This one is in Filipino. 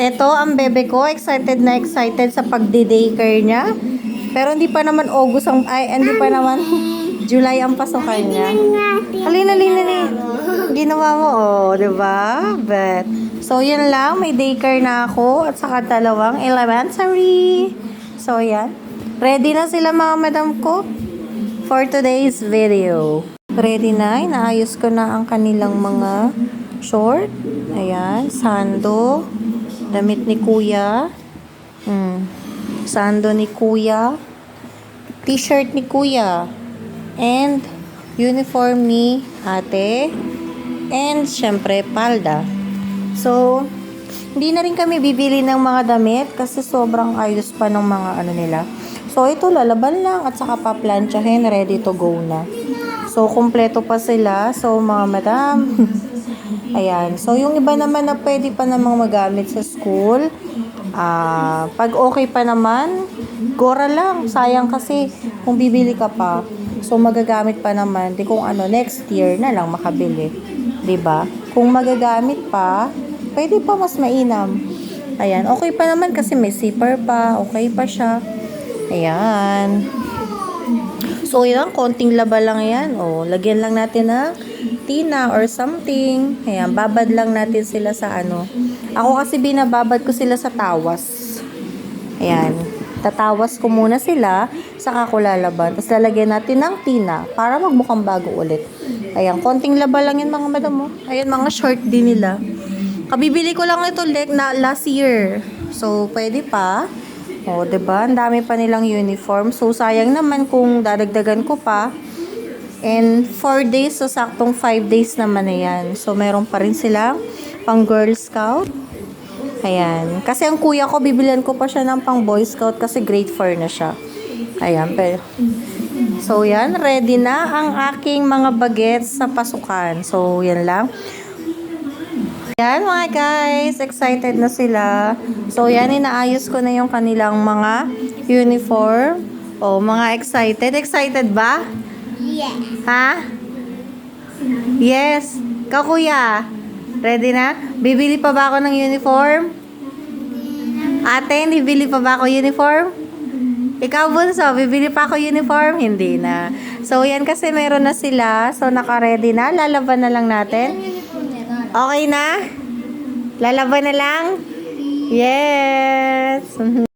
eto ang bebe ko, excited na excited sa pagdi-daycare niya. Pero hindi pa naman August ang, ay, hindi pa naman July ang pasukan niya. Halina, halina, halina. Ginawa mo, oh, di ba? Bet. So, yan lang. May daycare na ako at saka dalawang elementary. So, yan. Ready na sila mga madam ko for today's video. Ready na. Inaayos ko na ang kanilang mga short. Ayan. Sando. Damit ni kuya. Hmm. Sando ni kuya. T-shirt ni kuya. And uniform ni ate. And syempre palda. So, hindi na rin kami bibili ng mga damit kasi sobrang ayos pa ng mga ano nila. So, ito lalaban lang at saka paplansyahin, ready to go na. So, kumpleto pa sila. So, mga madam, ayan. So, yung iba naman na pwede pa namang magamit sa school, ah, pag okay pa naman, gora lang. Sayang kasi kung bibili ka pa, so magagamit pa naman. Di kung ano, next year na lang makabili. ba? Kung magagamit pa, pwede pa mas mainam. Ayan, okay pa naman kasi may zipper pa, okay pa siya. Ayan. So, yan, konting laba lang yan. O, lagyan lang natin ng tina or something. Ayan, babad lang natin sila sa ano. Ako kasi binababad ko sila sa tawas. Ayan. Tatawas ko muna sila, saka ko lalaban. Tapos lalagyan natin ng tina para magmukhang bago ulit. Ayan, konting laba lang yan mga madam mo. Ayan, mga short din nila. Kabibili ko lang ito like, na last year. So, pwede pa. O, oh, diba? Ang dami pa nilang uniform. So, sayang naman kung dadagdagan ko pa. And 4 days, so saktong 5 days naman na yan. So, meron pa rin silang pang Girl Scout. Ayan. Kasi ang kuya ko, bibilian ko pa siya ng pang Boy Scout kasi grade 4 na siya. Ayan. Pero, so, yan. Ready na ang aking mga bagets sa pasukan. So, yan lang. Yan mga guys, excited na sila. So yan, inaayos ko na yung kanilang mga uniform. O, mga excited. Excited ba? Yeah. Ha? Yes. Ikaw kuya, ready na? Bibili pa ba ako ng uniform? Ate, bibili pa ba ako uniform? Ikaw bunso, bibili pa ako uniform? Hindi na. So yan kasi meron na sila. So naka-ready na. Lalaban na lang natin. Okay na? Lalaban na lang? Yes!